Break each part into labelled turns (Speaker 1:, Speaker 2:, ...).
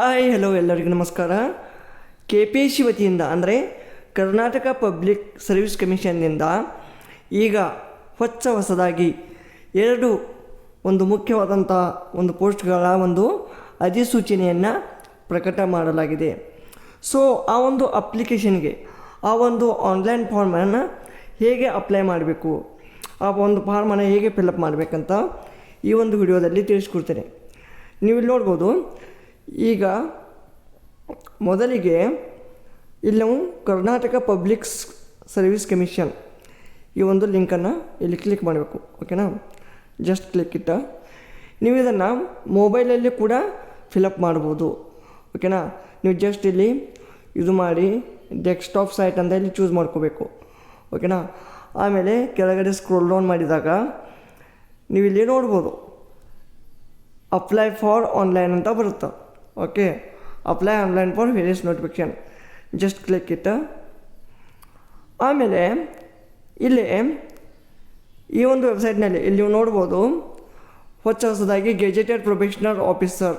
Speaker 1: Hi hello ಎಲ್ಲರಿಗೂ ನಮಸ್ಕಾರ. K P S C ವತಿಯಿಂದ ಅಂದರೆ ಕರ್ನಾಟಕ ಪಬ್ಲಿಕ್ ಸರ್ವಿಸ್ ಕಮಿಷನ್ನಿಂದ ಈಗ ಹೊಚ್ಚ ಹೊಸದಾಗಿ ಎರಡು ಒಂದು ಮುಖ್ಯವಾದಂಥ ಒಂದು ಪೋಸ್ಟ್ಗಳ ಒಂದು ಅಧಿಸೂಚನೆಯನ್ನು ಪ್ರಕಟ ಮಾಡಲಾಗಿದೆ. ಸೊ ಆ ಒಂದು ಅಪ್ಲಿಕೇಶನ್ಗೆ ಆ ಒಂದು ಆನ್ಲೈನ್ ಫಾರ್ಮನ್ನು ಹೇಗೆ ಅಪ್ಲೈ ಮಾಡಬೇಕು? ಆ ಒಂದು ಫಾರ್ಮನ್ನು ಹೇಗೆ ಫಿಲಪ್ ಮಾಡಬೇಕಂತ ಈ ಒಂದು ವಿಡಿಯೋದಲ್ಲಿ ತಿಳಿಸ್ಕೊಡ್ತೇನೆ. ನೀವು ಇಲ್ಲಿ ನೋಡ್ಬೋದು ಈಗ ಮೊದಲಿಗೆ ಇಲ್ಲಿ ಕರ್ನಾಟಕ ಪಬ್ಲಿಕ್ ಸರ್ವಿಸ್ ಕಮಿಷನ್ ಈ ಒಂದು ಲಿಂಕನ್ನು ಇಲ್ಲಿ ಕ್ಲಿಕ್ ಮಾಡಬೇಕು ಓಕೆನಾ ಜಸ್ಟ್ ಕ್ಲಿಕ್ ಇಟ್ಟ. ನೀವು ಇದನ್ನು ಮೊಬೈಲಲ್ಲಿ ಕೂಡ ಫಿಲಪ್ ಮಾಡ್ಬೋದು ಓಕೆನಾ ನೀವು ಜಸ್ಟ್ ಇಲ್ಲಿ ಇದು ಮಾಡಿ ಡೆಸ್ಕ್ಟಾಪ್ ಸೈಟ್ ಅಂತ ಇಲ್ಲಿ ಚೂಸ್ ಮಾಡ್ಕೋಬೇಕು ಓಕೆನಾ ಆಮೇಲೆ ಕೆಳಗಡೆ ಸ್ಕ್ರೋಲ್ ಡೌನ್ ಮಾಡಿದಾಗ ನೀವು ಇಲ್ಲಿ ನೋಡ್ಬೋದು ಅಪ್ಲೈ ಫಾರ್ ಆನ್ಲೈನ್ ಅಂತ ಬರುತ್ತೆ? Okay apply online for various notification just click it. ಆಮೇಲೆ ಇಲ್ಲಿ ಈ ಒಂದು ವೆಬ್ಸೈಟ್ನಲ್ಲಿ ಇಲ್ಲಿ ನೀವು ನೋಡ್ಬೋದು, ಹೊಚ್ಚ ಹೊಸದಾಗಿ ಗೆಜೆಟೆಡ್ ಪ್ರೊಫೆಷನಲ್ ಆಫೀಸರ್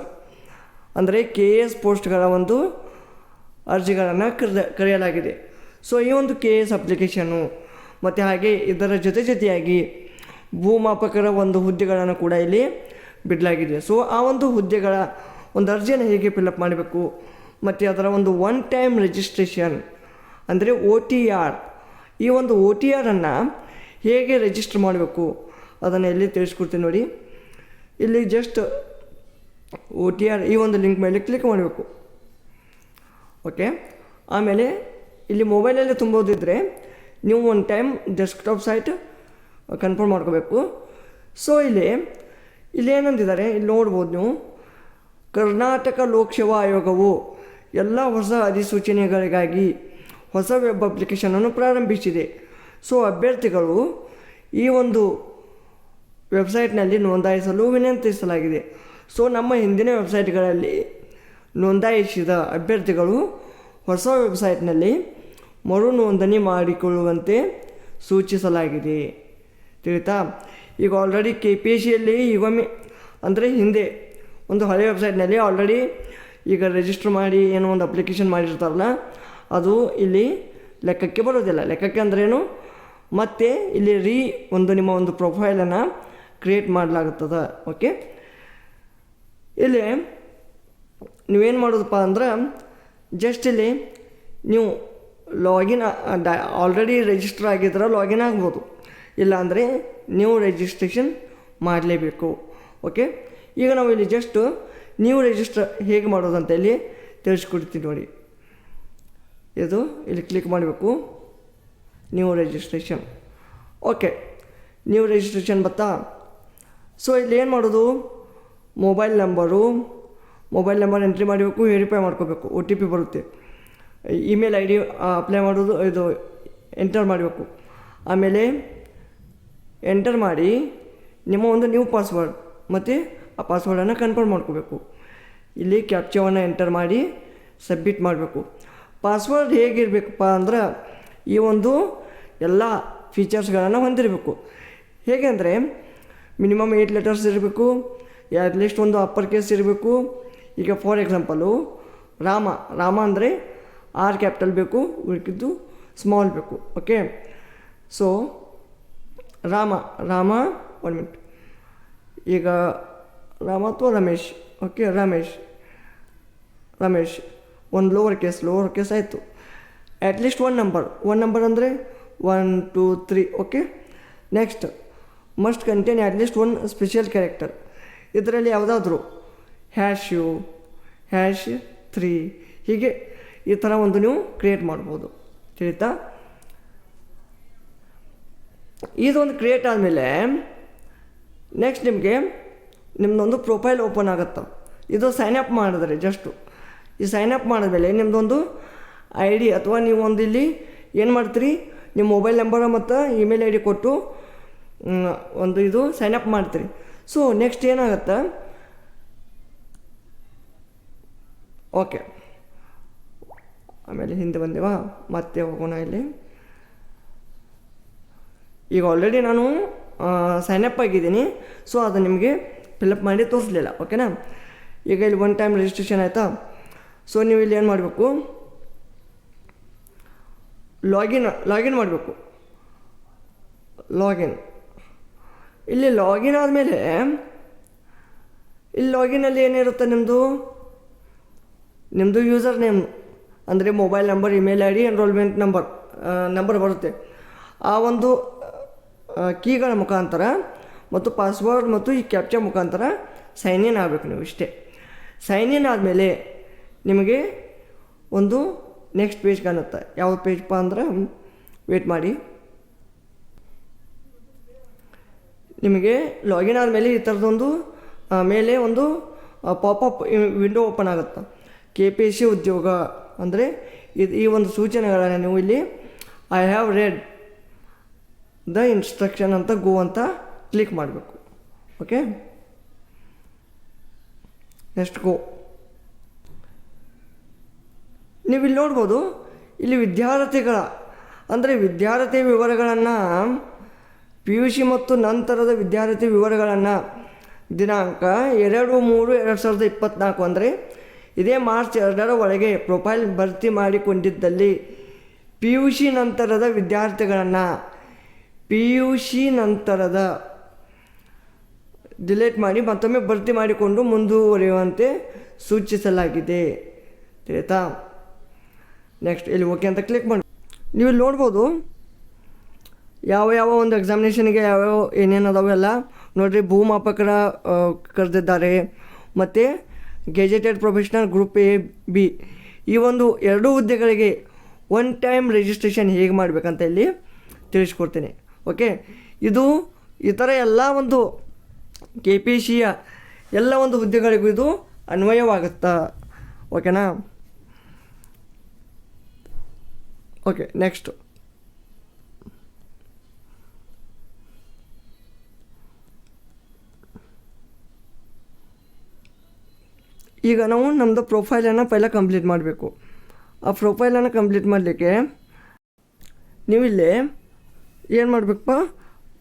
Speaker 1: ಅಂದರೆ ಕೆ ಎ ಎಸ್ ಪೋಸ್ಟ್ಗಳ ಒಂದು ಅರ್ಜಿಗಳನ್ನು ಕರೆದ, ಕರೆಯಲಾಗಿದೆ. ಸೊ ಈ ಒಂದು ಕೆ ಎಸ್ ಅಪ್ಲಿಕೇಶನ್ನು ಮತ್ತು ಹಾಗೆ ಇದರ ಜೊತೆ ಜೊತೆಯಾಗಿ ಭೂಮಾಪಕರ ಒಂದು ಹುದ್ದೆಗಳನ್ನು ಕೂಡ ಇಲ್ಲಿ ಬಿಡಲಾಗಿದೆ. ಸೊ ಆ ಒಂದು ಹುದ್ದೆಗಳ ಒಂದು ಅರ್ಜಿಯನ್ನು ಹೇಗೆ ಫಿಲಪ್ ಮಾಡಬೇಕು? ಮತ್ತು ಅದರ ಒಂದು ಒನ್ ಟೈಮ್ ರಿಜಿಸ್ಟ್ರೇಷನ್ ಅಂದರೆ ಒ ಟಿ ಆರ್ ಈ ಒಂದು ಒ ಟಿ ಆರನ್ನು ಹೇಗೆ ರಿಜಿಸ್ಟರ್ ಮಾಡಬೇಕು? ಅದನ್ನು ಎಲ್ಲಿ ತಿಳಿಸ್ಕೊಡ್ತೀನಿ ನೋಡಿ. ಇಲ್ಲಿ ಜಸ್ಟ್ ಒ ಟಿ ಆರ್ ಈ ಒಂದು ಲಿಂಕ್ ಮೇಲೆ ಕ್ಲಿಕ್ ಮಾಡಬೇಕು. ಓಕೆ ಆಮೇಲೆ ಇಲ್ಲಿ ಮೊಬೈಲಲ್ಲಿ ತುಂಬೋದಿದ್ರೆ ನೀವು ಒಂದು ಟೈಮ್ ಡೆಸ್ಕ್ಟಾಪ್ ಸೈಟ್ ಕನ್ಫರ್ಮ್ ಮಾಡ್ಕೋಬೇಕು. ಸೊ ಇಲ್ಲಿ ಇಲ್ಲಿ ಏನಂದಿದ್ದಾರೆ? ಇಲ್ಲಿ ನೋಡ್ಬೋದು ನೀವು. ಕರ್ನಾಟಕ ಲೋಕಸೇವಾ ಆಯೋಗವು ಎಲ್ಲ ಹೊಸ ಅಧಿಸೂಚನೆಗಳಿಗಾಗಿ ಹೊಸ ವೆಬ್ ಅಪ್ಲಿಕೇಶನನ್ನು ಪ್ರಾರಂಭಿಸಿದೆ. ಸೊ ಅಭ್ಯರ್ಥಿಗಳು ಈ ಒಂದು ವೆಬ್ಸೈಟ್ನಲ್ಲಿ ನೋಂದಾಯಿಸಲು ವಿನಂತಿಸಲಾಗಿದೆ. ಸೊ ನಮ್ಮ ಹಿಂದಿನ ವೆಬ್ಸೈಟ್ಗಳಲ್ಲಿ ನೋಂದಾಯಿಸಿದ ಅಭ್ಯರ್ಥಿಗಳು ಹೊಸ ವೆಬ್ಸೈಟ್ನಲ್ಲಿ ಮರು ನೋಂದಣಿ ಮಾಡಿಕೊಳ್ಳುವಂತೆ ಸೂಚಿಸಲಾಗಿದೆ. ತಿಳಿತಾ? ಈಗ ಆಲ್ರೆಡಿ ಕೆ ಪಿ ಎಸ್ ಸಿಯಲ್ಲಿ ಈಗೊಮ್ಮೆ ಅಂದರೆ ಹಿಂದೆ ಒಂದು ಹಳೆ ವೆಬ್ಸೈಟ್ನಲ್ಲಿ ಆಲ್ರೆಡಿ ಈಗ ರಿಜಿಸ್ಟರ್ ಮಾಡಿ ಏನೋ ಒಂದು ಅಪ್ಲಿಕೇಶನ್ ಮಾಡಿರ್ತಾರಲ್ಲ, ಅದು ಇಲ್ಲಿ ಲೆಕ್ಕಕ್ಕೆ ಬರೋದಿಲ್ಲ. ಲೆಕ್ಕಕ್ಕೆ ಅಂದ್ರೇನು ಮತ್ತು ಇಲ್ಲಿ ರೀ ಒಂದು ನಿಮ್ಮ ಒಂದು ಪ್ರೊಫೈಲನ್ನು ಕ್ರಿಯೇಟ್ ಮಾಡಲಾಗುತ್ತದೆ ಓಕೆ ಇಲ್ಲಿ ನೀವೇನು ಮಾಡೋದಪ್ಪ ಅಂದ್ರೆ ಜಸ್ಟ್ ಇಲ್ಲಿ ನೀವು ಲಾಗಿನ್ ಆಲ್ರೆಡಿ ರಿಜಿಸ್ಟರ್ ಆಗಿದ್ರೆ ಲಾಗಿನ್ ಆಗ್ಬೋದು. ಇಲ್ಲಾಂದರೆ ನೀವು ರಿಜಿಸ್ಟ್ರೇಷನ್ ಮಾಡಲೇಬೇಕು. ಓಕೆ ಈಗ ನಾವು ಇಲ್ಲಿ ಜಸ್ಟ್ ನೀವು ರಿಜಿಸ್ಟರ್ ಹೇಗೆ ಮಾಡೋದು ಅಂತ ಇಲ್ಲಿ ತಿಳಿಸ್ಕೊಡ್ತೀನಿ ನೋಡಿ. ಇದು ಇಲ್ಲಿ ಕ್ಲಿಕ್ ಮಾಡಬೇಕು. New registration okay new registration ಬತ್ತಾ? ಸೊ ಇಲ್ಲಿ ಏನು ಮಾಡೋದು? Mobile number mobile number entry ಮಾಡಬೇಕು ವೆರಿಫೈ ಮಾಡ್ಕೋಬೇಕು. ಒ ಟಿ ಪಿ ಬರುತ್ತೆ. ಇಮೇಲ್ ಐ ಡಿ ಅಪ್ಲೈ ಮಾಡೋದು, ಇದು ಎಂಟರ್ ಮಾಡಬೇಕು. ಆಮೇಲೆ ಎಂಟರ್ ಮಾಡಿ, ನಿಮ್ಮ ಒಂದು ನ್ಯೂ ಪಾಸ್ವರ್ಡ್ ಮತ್ತು ಆ ಪಾಸ್ವರ್ಡನ್ನು ಕನ್ಫರ್ಮ್ ಮಾಡ್ಕೋಬೇಕು. ಇಲ್ಲಿ ಕ್ಯಾಪ್ಚವನ್ನು ಎಂಟರ್ ಮಾಡಿ ಸಬ್ಮಿಟ್ ಮಾಡಬೇಕು. ಪಾಸ್ವರ್ಡ್ ಹೇಗಿರಬೇಕಪ್ಪ ಅಂದ್ರೆ ಈ ಒಂದು ಎಲ್ಲ ಫೀಚರ್ಸ್ಗಳನ್ನು ಹೊಂದಿರಬೇಕು. ಹೇಗೆ ಅಂದರೆ ಮಿನಿಮಮ್ ಏಯ್ಟ್ ಲೆಟರ್ಸ್ ಇರಬೇಕು ಅಟ್ಲೀಸ್ಟ್ ಒಂದು ಅಪ್ಪರ್ ಕೇಸ್ ಇರಬೇಕು. ಈಗ ಫಾರ್ ಎಕ್ಸಾಂಪಲು ರಾಮ ರಾಮ ಅಂದರೆ ಆರ್ ಕ್ಯಾಪಿಟಲ್ ಬೇಕು, ಉಳಿಕಿದ್ದು ಸ್ಮಾಲ್ ಬೇಕು okay so Rama Rama one minute ಈಗ ರಾಮ ಅಥವಾ ರಮೇಶ್ ಓಕೆ ರಮೇಶ್ ರಮೇಶ್ ಒಂದು ಲೋವರ್ ಕೇಸ್ ಲೋವರ್ ಕೇಸ್ ಆಯಿತು at least one number one number ಅಂದರೆ one two three okay next must contain at least one special character ಇದರಲ್ಲಿ ಯಾವುದಾದ್ರೂ? ಹ್ಯಾಶು ಹ್ಯಾಶ್ ತ್ರೀ ಹೀಗೆ ಈ ಥರ ಒಂದು ನೀವು ಕ್ರಿಯೇಟ್ ಮಾಡ್ಬೋದು. ತಿಳಿತಾ? ಇದೊಂದು ಕ್ರಿಯೇಟ್ ಆದಮೇಲೆ ನೆಕ್ಸ್ಟ್ ನಿಮಗೆ ನಿಮ್ಮದೊಂದು ಪ್ರೊಫೈಲ್ ಓಪನ್ ಆಗುತ್ತೆ. ಇದು ಸೈನ್ ಅಪ್ ಮಾಡಿದ್ರೆ ಜಸ್ಟು ಈ ಸೈನ್ ಅಪ್ ಮಾಡಿದ್ಮೇಲೆ ನಿಮ್ಮದೊಂದು ಐ ಡಿ ಅಥವಾ ನೀವು ಒಂದು ಇಲ್ಲಿ ಏನು ಮಾಡ್ತೀರಿ? ನಿಮ್ಮ ಮೊಬೈಲ್ ನಂಬರ್ ಮತ್ತು ಇಮೇಲ್ ಐ ಡಿ ಕೊಟ್ಟು ಒಂದು ಇದು ಸೈನ್ ಅಪ್ ಮಾಡ್ತೀರಿ. ಸೊ ನೆಕ್ಸ್ಟ್ ಏನಾಗುತ್ತೆ? ಓಕೆ ಆಮೇಲೆ ಹಿಂದೆ ಬಂದೇವಾ? ಮತ್ತೆ ಹೋಗೋಣ ಇಲ್ಲಿ. ಈಗ ಆಲ್ರೆಡಿ ನಾನು ಸೈನ್ ಅಪ್ ಆಗಿದ್ದೀನಿ. ಸೊ ಅದು ನಿಮಗೆ ಫಿಲಪ್ ಮಾಡಿ ತೋರಿಸ್ಲಿಲ್ಲ ಓಕೆನಾ ಈಗ ಇಲ್ಲಿ ಒನ್ ಟೈಮ್ ರಿಜಿಸ್ಟ್ರೇಷನ್ ಆಯಿತಾ? ಸೊ ನೀವು ಇಲ್ಲಿ ಏನು ಮಾಡಬೇಕು? ಲಾಗಿನ್ ಲಾಗಿನ್ ಮಾಡಬೇಕು. ಲಾಗಿನ್ ಇಲ್ಲಿ ಲಾಗಿನ್ ಆದಮೇಲೆ, ಇಲ್ಲಿ ಲಾಗಿನಲ್ಲಿ ಏನಿರುತ್ತೆ ನಿಮ್ಮದು ನಿಮ್ಮದು ಯೂಸರ್ ನೇಮ್ ಅಂದರೆ mobile number email I D enrolment number number ಬರುತ್ತೆ. ಆ ಒಂದು ಕೀಗಳ ಮುಖಾಂತರ ಮತ್ತು ಪಾಸ್ವರ್ಡ್ ಮತ್ತು ಈ ಕ್ಯಾಪ್ಚಾ ಮುಖಾಂತರ ಸೈನ್ ಇನ್ ಆಗಬೇಕು ನೀವು ಇಷ್ಟೇ. ಸೈನ್ ಇನ್ ಆದಮೇಲೆ ನಿಮಗೆ ಒಂದು ನೆಕ್ಸ್ಟ್ ಪೇಜ್ ಕಾಣುತ್ತೆ. ಯಾವ ಪೇಜ್ಪ ಅಂದ್ರೆ ವೇಟ್ ಮಾಡಿ. ನಿಮಗೆ ಲಾಗಿನ್ ಆದಮೇಲೆ ಈ ಥರದೊಂದು ಮೇಲೆ ಒಂದು ಪಾಪಪ್ ವಿಂಡೋ ಓಪನ್ ಆಗುತ್ತೆ. ಕೆ ಪಿ ಎಸ್ ಸಿ ಉದ್ಯೋಗ ಅಂದರೆ ಇದು ಈ ಒಂದು ಸೂಚನೆಗಳನ್ನು ನೀವು ಇಲ್ಲಿ I have read the instruction ಅಂತ ಗೋ ಅಂತ ಕ್ಲಿಕ್ ಮಾಡಬೇಕು. ಓಕೆ ನೆಕ್ಸ್ಟ್ ಗೋ ನೀವು ಇಲ್ಲಿ ನೋಡ್ಬೋದು, ಇಲ್ಲಿ ವಿದ್ಯಾರ್ಥಿಗಳ, ಅಂದರೆ ವಿದ್ಯಾರ್ಥಿ ವಿವರಗಳನ್ನು ಪಿ ಯು ಸಿ ಮತ್ತು ನಂತರದ ವಿದ್ಯಾರ್ಥಿ ವಿವರಗಳನ್ನು, ದಿನಾಂಕ ಎರಡು ಮೂರು ಎರಡು ಸಾವಿರದ ಇಪ್ಪತ್ನಾಲ್ಕು ಅಂದರೆ, ಇದೇ ಮಾರ್ಚ್ ಎರಡರ ಒಳಗೆ ಪ್ರೊಫೈಲ್ ಭರ್ತಿ ಮಾಡಿಕೊಂಡಿದ್ದಲ್ಲಿ ಪಿ ಯು ಸಿ ನಂತರದ ವಿದ್ಯಾರ್ಥಿಗಳನ್ನು ಪಿ ಯು ಸಿ ನಂತರದ ಡಿಲೀಟ್ ಮಾಡಿ ಮತ್ತೊಮ್ಮೆ ಭರ್ತಿ ಮಾಡಿಕೊಂಡು ಮುಂದುವರಿಯುವಂತೆ ಸೂಚಿಸಲಾಗಿದೆ. ತಿಳಿತಾ? ನೆಕ್ಸ್ಟ್ ಇಲ್ಲಿ ಓಕೆ ಅಂತ ಕ್ಲಿಕ್ ಮಾಡಿ. ನೀವು ಇಲ್ಲಿ ನೋಡ್ಬೋದು, ಯಾವ ಯಾವ ಒಂದು ಎಕ್ಸಾಮಿನೇಷನ್ಗೆ ಯಾವ್ಯಾವ ಏನೇನು ಅದಾವೆಲ್ಲ ನೋಡಿರಿ, ಭೂಮಾಪಕರ ಕರೆದಿದ್ದಾರೆ, ಮತ್ತು gazetted professional group A B ಈ ಒಂದು ಎರಡೂ ಹುದ್ದೆಗಳಿಗೆ ಒನ್ ಟೈಮ್ ರಿಜಿಸ್ಟ್ರೇಷನ್ ಹೇಗೆ ಮಾಡಬೇಕಂತ ಇಲ್ಲಿ ತಿಳಿಸ್ಕೊಡ್ತೀನಿ. ಓಕೆ ಇದು ಇತರ ಎಲ್ಲ ಒಂದು ಕೆ ಪಿ ಸಿಯ ಎಲ್ಲ ಒಂದು ಹುದ್ದೆಗಳಿಗೂ ಇದು ಅನ್ವಯವಾಗುತ್ತಾ? ಓಕೆನಾ ಓಕೆ ನೆಕ್ಸ್ಟ್ ಈಗ ನಾವು ನಮ್ಮದು ಪ್ರೊಫೈಲನ್ನು ಪೈಲ ಕಂಪ್ಲೀಟ್ ಮಾಡಬೇಕು. ಆ ಪ್ರೊಫೈಲನ್ನು ಕಂಪ್ಲೀಟ್ ಮಾಡಲಿಕ್ಕೆ ನೀವಿಲ್ಲಿ ಏನು ಮಾಡಬೇಕಪ್ಪ?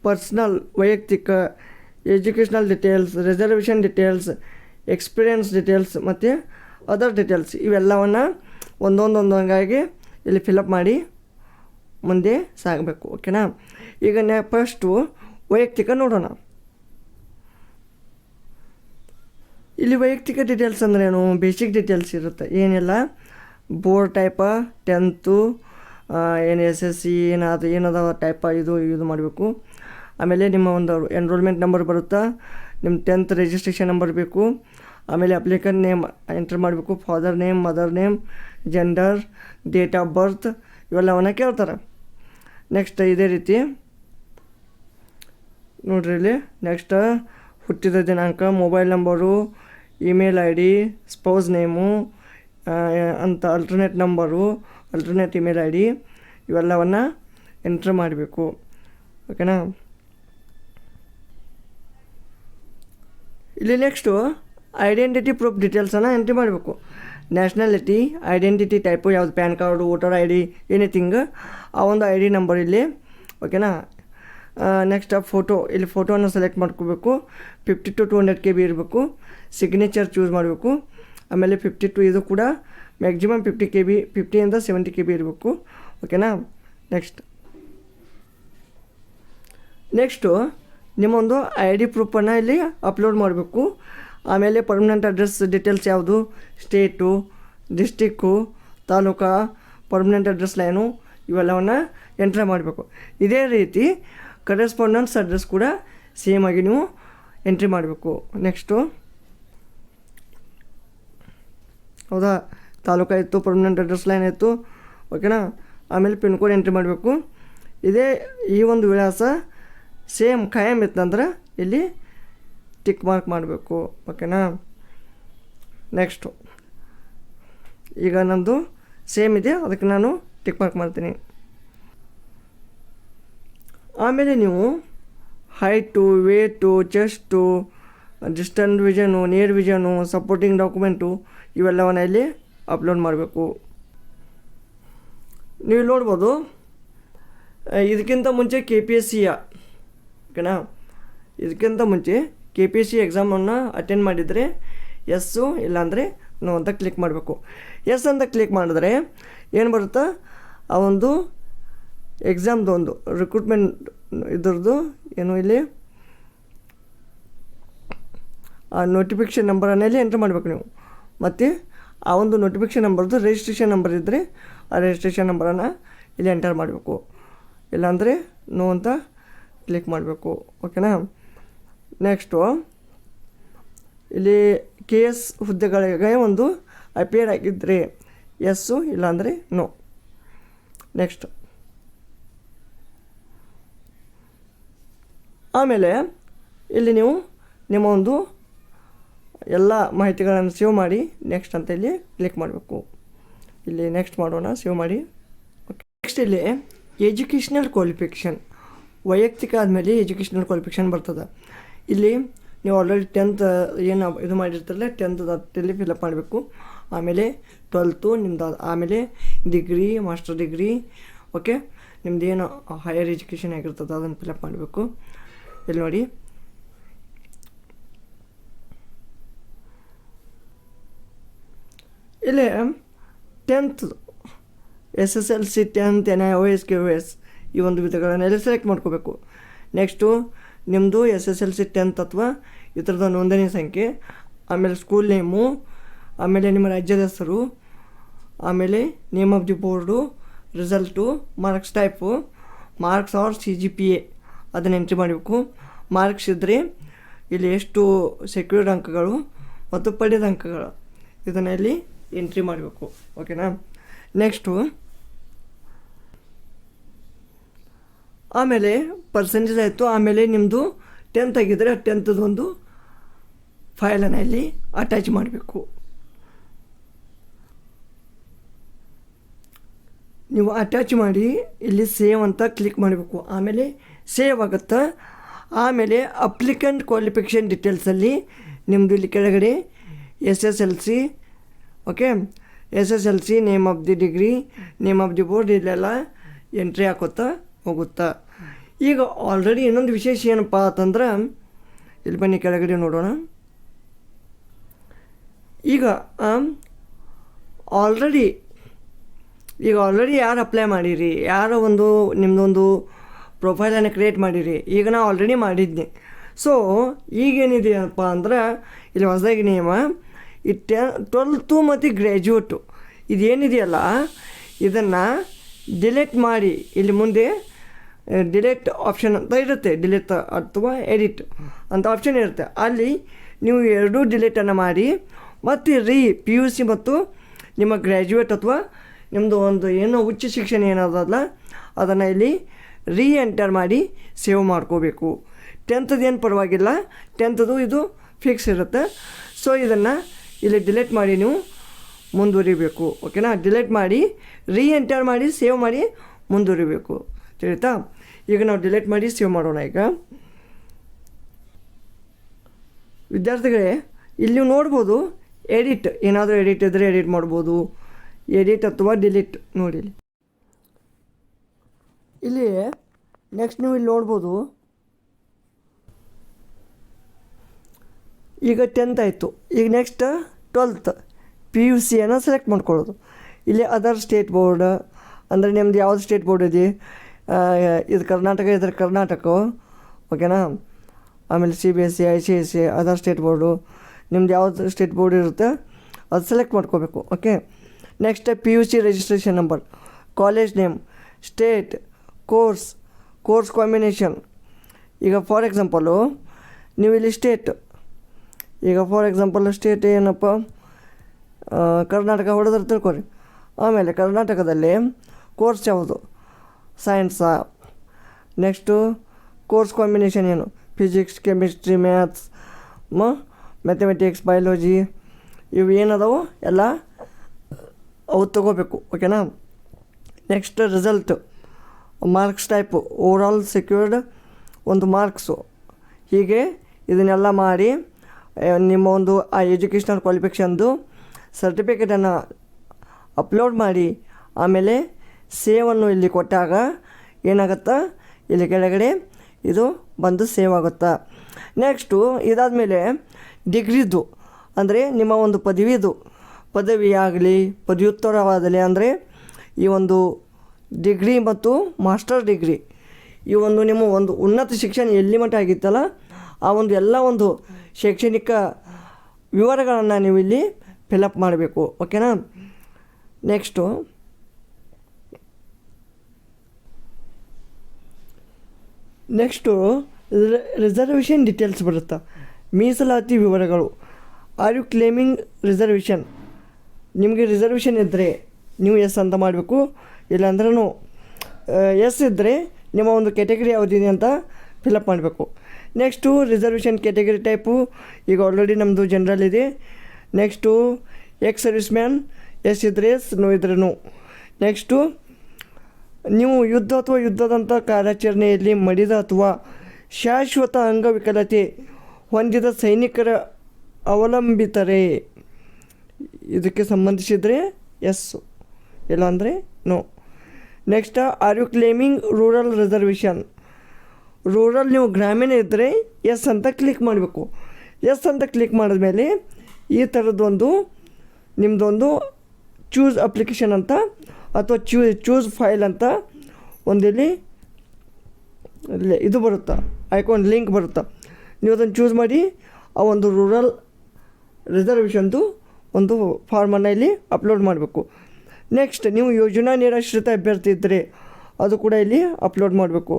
Speaker 1: ಪರ್ಸ್ನಲ್ ವೈಯಕ್ತಿಕ educational details, reservation details, experience details ಮತ್ತು ಅದರ್ ಡಿಟೇಲ್ಸ್ ಇವೆಲ್ಲವನ್ನು ಒಂದೊಂದೊಂದೊಂದಾಗಿ ಇಲ್ಲಿ ಫಿಲಪ್ ಮಾಡಿ ಮುಂದೆ ಸಾಗಬೇಕು ಓಕೆನಾ ಈಗ ನೆ ಫಸ್ಟು ವೈಯಕ್ತಿಕ ನೋಡೋಣ. ಇಲ್ಲಿ ವೈಯಕ್ತಿಕ ಡೀಟೇಲ್ಸ್ ಅಂದ್ರೇನು ಬೇಸಿಕ್ ಡೀಟೇಲ್ಸ್ ಇರುತ್ತೆ. ಏನಿಲ್ಲ? ಬೋರ್ಡ್ ಟೈಪ ಟೆಂತು ಏನು ಎಸ್ ಎಸ್ ಸಿ ಏನಾದ ಏನದ ಟೈಪ ಇದು ಇದು ಮಾಡಬೇಕು. ಆಮೇಲೆ ನಿಮ್ಮ ಒಂದು ಎನ್ರೋಲ್ಮೆಂಟ್ ನಂಬರ್ ಬರುತ್ತಾ? ನಿಮ್ಮ ಟೆಂತ್ ರಿಜಿಸ್ಟ್ರೇಷನ್ ನಂಬರ್ ಬೇಕು. ಆಮೇಲೆ ಅಪ್ಲಿಕೆಂಟ್ ನೇಮ್ ಎಂಟ್ರ್ ಮಾಡಬೇಕು. Father name mother name gender date of birth ಇವೆಲ್ಲವನ್ನು ಕೇಳ್ತಾರೆ. ನೆಕ್ಸ್ಟ್ ಇದೇ ರೀತಿ. ನೋಡ್ರಿ ಇಲ್ಲಿ. ನೆಕ್ಸ್ಟ್ ಹುಟ್ಟಿದ ದಿನಾಂಕ mobile number email I D spouse name ಅಂತ alternate number alternate email I D ಇವೆಲ್ಲವನ್ನು ಎಂಟ್ರ್ ಮಾಡಬೇಕು. ಓಕೆನಾ ಇಲ್ಲಿ ನೆಕ್ಸ್ಟು ಐಡೆಂಟಿಟಿ ಪ್ರೂಫ್ ಡೀಟೇಲ್ಸನ್ನು ಎಂಟ್ರಿ ಮಾಡಬೇಕು. ನ್ಯಾಷನಾಲಿಟಿ ಐಡೆಂಟಿಟಿ ಟೈಪು ಯಾವುದು PAN card voter I D anything ಆ ಒಂದು ಐ ಡಿ ನಂಬರ್ ಇಲ್ಲಿ. ಓಕೆನಾ ನೆಕ್ಸ್ಟ್ ಫೋಟೋ ಇಲ್ಲಿ ಫೋಟೋನ ಸೆಲೆಕ್ಟ್ ಮಾಡ್ಕೋಬೇಕು. Fifty to two hundred K B ಇರಬೇಕು. ಸಿಗ್ನೇಚರ್ ಚೂಸ್ ಮಾಡಬೇಕು. ಆಮೇಲೆ ಫಿಫ್ಟಿ ಟು ಇದು ಕೂಡ ಮ್ಯಾಕ್ಸಿಮಮ್ ಫಿಫ್ಟಿ ಕೆ ಬಿ ಫಿಫ್ಟಿಯಿಂದ ಸೆವೆಂಟಿ ಕೆ ಬಿ ಇರಬೇಕು. ಓಕೆನಾ ನೆಕ್ಸ್ಟ್ ನೆಕ್ಸ್ಟು ನಿಮ್ಮೊಂದು ಐ ಡಿ ಪ್ರೂಫನ್ನು ಇಲ್ಲಿ ಅಪ್ಲೋಡ್ ಮಾಡಬೇಕು. ಆಮೇಲೆ ಪರ್ಮನೆಂಟ್ ಅಡ್ರೆಸ್ ಡೀಟೇಲ್ಸ್ ಯಾವುದು? State district taluka permanent address line ಇವೆಲ್ಲವನ್ನು ಎಂಟ್ರ್ ಮಾಡಬೇಕು. ಇದೇ ರೀತಿ ಕರೆಸ್ಪಾಂಡೆನ್ಸ್ ಅಡ್ರೆಸ್ ಕೂಡ ಸೇಮ್ ಆಗಿ ನೀವು ಎಂಟ್ರಿ ಮಾಡಬೇಕು. ನೆಕ್ಸ್ಟು ಹೌದಾ? ತಾಲೂಕಾ ಇತ್ತು ಪರ್ಮನೆಂಟ್ ಅಡ್ರೆಸ್ ಲೈನ್ ಇತ್ತು ಓಕೆನಾ ಆಮೇಲೆ ಪಿನ್ ಕೋಡ್ ಎಂಟ್ರಿ ಮಾಡಬೇಕು. ಇದೇ ಈ ಒಂದು ವಿಳಾಸ ಸೇಮ್ ಖಾಯಂ ಇತ್ತಂದ್ರೆ ಇಲ್ಲಿ ಟಿಕ್ ಮಾರ್ಕ್ ಮಾಡಬೇಕು ಓಕೆನಾ ನೆಕ್ಸ್ಟು ಈಗ ನಮ್ಮದು ಸೇಮ್ ಇದೆ, ಅದಕ್ಕೆ ನಾನು ಟಿಕ್ ಮಾರ್ಕ್ ಮಾಡ್ತೀನಿ. ಆಮೇಲೆ ನೀವು height weight chest distant vision near vision supporting document ಇವೆಲ್ಲವನ್ನ ಇಲ್ಲಿ ಅಪ್ಲೋಡ್ ಮಾಡಬೇಕು. ನೀವು ನೋಡ್ಬೋದು, ಇದಕ್ಕಿಂತ ಮುಂಚೆ ಕೆ ಪಿ ಎಸ್ ಸಿಯ ಓಕೆನಾ? ಇದಕ್ಕಿಂತ ಮುಂಚೆ ಕೆ ಪಿ ಎಸ್ ಸಿ ಎಕ್ಸಾಮನ್ನು ಅಟೆಂಡ್ ಮಾಡಿದರೆ ಎಸ್ಸು ಇಲ್ಲಾಂದರೆ ನೋ ಅಂತ ಕ್ಲಿಕ್ ಮಾಡಬೇಕು. ಎಸ್ ಅಂತ ಕ್ಲಿಕ್ ಮಾಡಿದ್ರೆ ಏನು ಬರುತ್ತಾ? ಆ ಒಂದು ಎಕ್ಸಾಮ್ದು ಒಂದು ರಿಕ್ರೂಟ್ಮೆಂಟ್ ಇದ್ರದ್ದು ಏನು ಇಲ್ಲಿ? ಆ ನೋಟಿಫಿಕೇಷನ್ ನಂಬರನ್ನೆಲ್ಲಿ ಎಂಟ್ರ್ ಮಾಡಬೇಕು ನೀವು. ಮತ್ತು ಆ ಒಂದು ನೋಟಿಫಿಕೇಷನ್ ನಂಬರ್ದು ರಿಜಿಸ್ಟ್ರೇಷನ್ ನಂಬರ್ ಇದ್ದರೆ ಆ ರಿಜಿಸ್ಟ್ರೇಷನ್ ನಂಬರನ್ನು ಇಲ್ಲಿ ಎಂಟರ್ ಮಾಡಬೇಕು. ಇಲ್ಲಾಂದರೆ ನೋ ಅಂತ ಕ್ಲಿಕ್ ಮಾಡಬೇಕು ಓಕೆನಾ ನೆಕ್ಸ್ಟು ಇಲ್ಲಿ ಕೆ ಎಸ್ ಹುದ್ದೆಗಳಿಗೆ ಒಂದು ಅಪಿಯರ್ ಆಗಿದ್ದರೆ ಎಸ್ಸು ಇಲ್ಲಾಂದರೆ ನೋ ನೆಕ್ಸ್ಟ್ ಆಮೇಲೆ ಇಲ್ಲಿ ನೀವು ನಿಮ್ಮ ಒಂದು ಎಲ್ಲ ಮಾಹಿತಿಗಳನ್ನು ಸೇವ್ ಮಾಡಿ ನೆಕ್ಸ್ಟ್ ಅಂತ ಇಲ್ಲಿ ಕ್ಲಿಕ್ ಮಾಡಬೇಕು. ಇಲ್ಲಿ ನೆಕ್ಸ್ಟ್ ಮಾಡೋಣ ಸೇವ್ ಮಾಡಿ. ಓಕೆ ನೆಕ್ಸ್ಟ್ ಇಲ್ಲಿ ಎಜುಕೇಷ್ನಲ್ ಕ್ವಾಲಿಫಿಕೇಷನ್ ವೈಯಕ್ತಿಕ ಆದಮೇಲೆ ಎಜುಕೇಷನಲ್ ಕ್ವಾಲಿಫಿಕೇಷನ್ ಬರ್ತದೆ. ಇಲ್ಲಿ ನೀವು ಆಲ್ರೆಡಿ ಟೆಂತ್ ಏನು ಇದು ಮಾಡಿರ್ತಾರಲ್ಲ ಟೆಂತ್ ಅದಲ್ಲಿ ಫಿಲಪ್ ಮಾಡಬೇಕು. ಆಮೇಲೆ ಟ್ವೆಲ್ತು ನಿಮ್ದು ಆಮೇಲೆ ಡಿಗ್ರಿ ಮಾಸ್ಟರ್ ಡಿಗ್ರಿ ಓಕೆ ನಿಮ್ದು ಏನು ಹೈಯರ್ ಎಜುಕೇಷನ್ ಆಗಿರ್ತದೆ, ಅದನ್ನು ಫಿಲಪ್ ಮಾಡಬೇಕು. ಇಲ್ಲಿ ನೋಡಿ. ಇಲ್ಲಿ tenth S S L C tenth N O S K O S ಈ ಒಂದು ವಿಧಗಳನ್ನೆಲ್ಲ ಸೆಲೆಕ್ಟ್ ಮಾಡ್ಕೋಬೇಕು? ನೆಕ್ಸ್ಟು ನಿಮ್ಮದು S S L C tenth ಅಥವಾ ಈ ಥರದ ನೋಂದಣಿ ಸಂಖ್ಯೆ, ಆಮೇಲೆ ಸ್ಕೂಲ್ ನೇಮು ಆಮೇಲೆ ನಿಮ್ಮ ರಾಜ್ಯದ ಹೆಸರು, ಆಮೇಲೆ name of the board result marks type marks or C G P A ಅದನ್ನು ಎಂಟ್ರಿ ಮಾಡಬೇಕು. ಮಾರ್ಕ್ಸ್ ಇದ್ದರೆ ಇಲ್ಲಿ ಎಷ್ಟು ಸೆಕ್ಯೂರ್ಡ್ ಅಂಕಗಳು ಮತ್ತು ಪಡೆದ ಅಂಕಗಳು ಇದನ್ನಲ್ಲಿ ಎಂಟ್ರಿ ಮಾಡಬೇಕು. ಓಕೆನಾ ನೆಕ್ಸ್ಟು ಆಮೇಲೆ ಪರ್ಸೆಂಟೇಜ್ ಆಯಿತು. ಆಮೇಲೆ ನಿಮ್ಮದು ಟೆಂತ್ ಆಗಿದ್ದರೆ ಟೆಂತದೊಂದು ಫೈಲನ್ನು ಇಲ್ಲಿ ಅಟ್ಯಾಚ್ ಮಾಡಬೇಕು. ನೀವು ಅಟ್ಯಾಚ್ ಮಾಡಿ ಇಲ್ಲಿ ಸೇವ್ ಅಂತ ಕ್ಲಿಕ್ ಮಾಡಬೇಕು. ಆಮೇಲೆ ಸೇವ್ ಆಗುತ್ತೆ? ಆಮೇಲೆ ಅಪ್ಲಿಕೆಂಟ್ ಕ್ವಾಲಿಫಿಕೇಷನ್ ಡೀಟೇಲ್ಸಲ್ಲಿ ನಿಮ್ಮದು ಇಲ್ಲಿ ಕೆಳಗಡೆ S S L C okay S S L C name of the degree name of the board ಇಲ್ಲೆಲ್ಲ ಎಂಟ್ರಿ ಹಾಕೋತಾ ಹೋಗುತ್ತಾ? ಈಗ ಆಲ್ರೆಡಿ ಇನ್ನೊಂದು ವಿಶೇಷ ಏನಪ್ಪ ಅಂತಂದ್ರೆ, ಇಲ್ಲಿ ಬನ್ನಿ ಕೆಳಗಡೆ ನೋಡೋಣ. ಈಗ ಆಲ್ರೆಡಿ ಈಗ ಆಲ್ರೆಡಿ ಯಾರು ಅಪ್ಲೈ ಮಾಡಿರಿ? ಯಾರೋ ಒಂದು ನಿಮ್ಮದೊಂದು ಪ್ರೊಫೈಲನ್ನು ಕ್ರಿಯೇಟ್ ಮಾಡಿರಿ. ಈಗ ನಾವು ಆಲ್ರೆಡಿ ಮಾಡಿದ್ನಿ. ಸೊ ಈಗೇನಿದೆಯಪ್ಪ ಅಂದ್ರೆ, ಇಲ್ಲಿ ಹೊಸದಾಗಿ ನಿಯಮ ಈ ಟೆ ಟ್ವೆಲ್ತು ಮತ್ತು ಗ್ರ್ಯಾಜುಯೇಟು ಇದೇನಿದೆಯಲ್ಲ, ಇದನ್ನು ಡಿಲೀಟ್ ಮಾಡಿ. ಇಲ್ಲಿ ಮುಂದೆ ಡಿಲೀಟ್ ಆಪ್ಷನ್ ಅಂತ ಇರುತ್ತೆ. ಡಿಲೀಟ್ ಅಥವಾ ಎಡಿಟ್ ಅಂತ ಆಪ್ಷನ್ ಇರುತ್ತೆ. ಅಲ್ಲಿ ನೀವು ಎರಡೂ ಡಿಲೇಟನ್ನು ಮಾಡಿ, ಮತ್ತು ರೀ ಪಿ ಯು ಸಿ ಮತ್ತು ನಿಮ್ಮ ಗ್ರ್ಯಾಜುಯೇಟ್ ಅಥವಾ ನಿಮ್ಮದು ಒಂದು ಏನೋ ಉಚ್ಚ ಶಿಕ್ಷಣ ಏನಾದಲ್ಲ, ಅದನ್ನು ಇಲ್ಲಿ ರೀ ಎಂಟರ್ ಮಾಡಿ ಸೇವ್ ಮಾಡ್ಕೋಬೇಕು. ಟೆಂತದ್ದು ಏನು ಪರವಾಗಿಲ್ಲ. ಟೆಂತದು ಇದು ಫಿಕ್ಸ್ ಇರುತ್ತೆ. ಸೊ ಇದನ್ನು ಇಲ್ಲಿ ಡಿಲೀಟ್ ಮಾಡಿ ನೀವು ಮುಂದುವರಿಬೇಕು. ಓಕೆನಾ ಡಿಲೀಟ್ ಮಾಡಿ ರೀ ಎಂಟರ್ ಮಾಡಿ ಸೇವ್ ಮಾಡಿ ಮುಂದುವರಿಬೇಕು. ತಿಳಿತಾ? ಈಗ ನಾವು ಡಿಲೀಟ್ ಮಾಡಿ ಸೇವ್ ಮಾಡೋಣ ಈಗ. ವಿದ್ಯಾರ್ಥಿಗಳೇ, ಇಲ್ಲಿ ನೀವು ನೋಡ್ಬೋದು ಎಡಿಟ್ ಏನಾದರೂ ಎಡಿಟ್ ಇದ್ದರೆ ಎಡಿಟ್ ಮಾಡ್ಬೋದು. ಎಡಿಟ್ ಅಥವಾ ಡಿಲೀಟ್ ನೋಡಿ ಇಲ್ಲಿ. ನೆಕ್ಸ್ಟ್ ನೀವು ಇಲ್ಲಿ ನೋಡ್ಬೋದು. ಈಗ ಟೆಂತ್ ಆಯಿತು. ಈಗ ನೆಕ್ಸ್ಟ್ ಟ್ವೆಲ್ತ್ ಪಿ ಯು ಸಿಯನ್ನು ಸೆಲೆಕ್ಟ್ ಮಾಡ್ಕೊಳ್ಳೋದು. ಇಲ್ಲಿ ಅದರ್ ಸ್ಟೇಟ್ ಬೋರ್ಡ್ ಅಂದರೆ ನಿಮ್ದು ಯಾವ್ದು ಸ್ಟೇಟ್ ಬೋರ್ಡ್ ಇದೆ? ಇದು ಕರ್ನಾಟಕ, ಇದ್ರೆ ಕರ್ನಾಟಕ, ಓಕೆನಾ? ಆಮೇಲೆ C B S C I C I C other state board ನಿಮ್ದು ಯಾವ್ದು ಸ್ಟೇಟ್ ಬೋರ್ಡ್ ಇರುತ್ತೆ, ಅದು ಸೆಲೆಕ್ಟ್ ಮಾಡ್ಕೋಬೇಕು, okay? Next P U C registration number college name state course course combination ಈಗ ಫಾರ್ ಎಕ್ಸಾಂಪಲು ನೀವು ಇಲ್ಲಿ ಸ್ಟೇಟ್ ಈಗ ಫಾರ್ ಎಕ್ಸಾಂಪಲ್ ಸ್ಟೇಟ್ ಏನಪ್ಪ? ಕರ್ನಾಟಕ ಹೊಡೆದ್ರೆ ತಿಳ್ಕೊರಿ. ಆಮೇಲೆ ಕರ್ನಾಟಕದಲ್ಲಿ ಕೋರ್ಸ್ ಯಾವುದು? ಸೈನ್ಸಾ ನೆಕ್ಸ್ಟು ಕೋರ್ಸ್ ಕಾಂಬಿನೇಷನ್ ಏನು? Physics chemistry maths mathematics biology ಇವು ಏನದಾವು ಎಲ್ಲ ಅವು ತಗೋಬೇಕು ಓಕೆನಾ next result marks type overall secured ಒಂದು ಮಾರ್ಕ್ಸು ಹೀಗೆ ಇದನ್ನೆಲ್ಲ ಮಾಡಿ ನಿಮ್ಮ ಒಂದು, ಆ ಎಜುಕೇಷ್ನಲ್ ಕ್ವಾಲಿಫಿಕೇಷನ್ದು ಸರ್ಟಿಫಿಕೇಟನ್ನು ಅಪ್ಲೋಡ್ ಮಾಡಿ, ಆಮೇಲೆ ಸೇವನ್ನು ಇಲ್ಲಿ ಕೊಟ್ಟಾಗ ಏನಾಗುತ್ತಾ? ಇಲ್ಲಿ ಕೆಳಗಡೆ ಇದು ಬಂದು ಸೇವ್ ಆಗುತ್ತಾ. ನೆಕ್ಸ್ಟು ಇದಾದಮೇಲೆ ಡಿಗ್ರಿದು, ಅಂದರೆ ನಿಮ್ಮ ಒಂದು ಪದವಿದು. ಪದವಿ ಆಗಲಿ ಪದವ್ಯುತ್ತರವಾಗಲಿ, ಅಂದರೆ ಈ ಒಂದು ಡಿಗ್ರಿ ಮತ್ತು ಮಾಸ್ಟರ್ ಡಿಗ್ರಿ, ಈ ಒಂದು ನಿಮ್ಮ ಒಂದು ಉನ್ನತ ಶಿಕ್ಷಣ ಎಲ್ಲಿ ಮಟ್ಟ ಆಗಿತ್ತಲ್ಲ, ಆ ಒಂದು ಎಲ್ಲ ಒಂದು ಶೈಕ್ಷಣಿಕ ವಿವರಗಳನ್ನು ನೀವು ಇಲ್ಲಿ ಫಿಲಪ್ ಮಾಡಬೇಕು. ಓಕೆನಾ ನೆಕ್ಸ್ಟು ನೆಕ್ಸ್ಟು ರಿಸರ್ವೇಷನ್ ಡೀಟೇಲ್ಸ್ ಬರುತ್ತೆ? ಮೀಸಲಾತಿ ವಿವರಗಳು. ಆರ್ ಯು ಕ್ಲೇಮಿಂಗ್ ರಿಸರ್ವೇಷನ್ ನಿಮಗೆ ರಿಸರ್ವೇಷನ್ ಇದ್ದರೆ ನೀವು ಎಸ್ ಅಂತ ಮಾಡಬೇಕು. ಇಲ್ಲಾಂದ್ರೂ ಎಸ್ ಇದ್ದರೆ ನಿಮ್ಮ ಒಂದು ಕ್ಯಾಟಗರಿ ಯಾವುದಿದೆ ಅಂತ ಫಿಲಪ್ ಮಾಡಬೇಕು. ನೆಕ್ಸ್ಟು ರಿಸರ್ವೇಷನ್ ಕ್ಯಾಟಗರಿ ಟೈಪು ಈಗ ಆಲ್ರೆಡಿ ನಮ್ಮದು ಜನರಲ್ ಇದೆ. Next ex service man yes ಇದ್ದರೆ ಎಸ್ ನೋ ಇದ್ರೂ ನೆಕ್ಸ್ಟು ನೀವು ಯುದ್ಧ ಅಥವಾ ಯುದ್ಧದಂಥ ಕಾರ್ಯಾಚರಣೆಯಲ್ಲಿ ಮಡಿದ ಅಥವಾ ಶಾಶ್ವತ ಅಂಗವಿಕಲತೆ ಹೊಂದಿದ ಸೈನಿಕರ ಅವಲಂಬಿತರೆ? ಇದಕ್ಕೆ ಸಂಬಂಧಿಸಿದರೆ ಎಸ್ ಇಲ್ಲಾಂದರೆ no next are you claiming rural reservation rural ನೀವು ಗ್ರಾಮೀಣ ಇದ್ದರೆ ಎಸ್ ಅಂತ ಕ್ಲಿಕ್ ಮಾಡಬೇಕು. ಎಸ್ ಅಂತ ಕ್ಲಿಕ್ ಮಾಡಿದ್ಮೇಲೆ ಈ ಥರದ್ದೊಂದು ನಿಮ್ಮದೊಂದು ಚೂಸ್ ಅಪ್ಲಿಕೇಶನ್ ಅಂತ ಅಥವಾ ಚೂ ಚೂಸ್ ಫೈಲ್ ಅಂತ ಒಂದಿಲ್ಲಿ ಇಲ್ಲಿ ಇದು ಬರುತ್ತಾ? ಐಕಾನ್ ಲಿಂಕ್ ಬರುತ್ತಾ? ನೀವು ಅದನ್ನು ಚೂಸ್ ಮಾಡಿ, ಆ ಒಂದು ರೂರಲ್ ರಿಸರ್ವೇಷನ್ದು ಒಂದು ಫಾರ್ಮನ್ನು ಇಲ್ಲಿ ಅಪ್ಲೋಡ್ ಮಾಡಬೇಕು. ನೆಕ್ಸ್ಟ್ ನೀವು ಯೋಜನಾ ನಿರಾಶ್ರಿತ ಅಭ್ಯರ್ಥಿ ಇದ್ದರೆ ಅದು ಕೂಡ ಇಲ್ಲಿ ಅಪ್ಲೋಡ್ ಮಾಡಬೇಕು.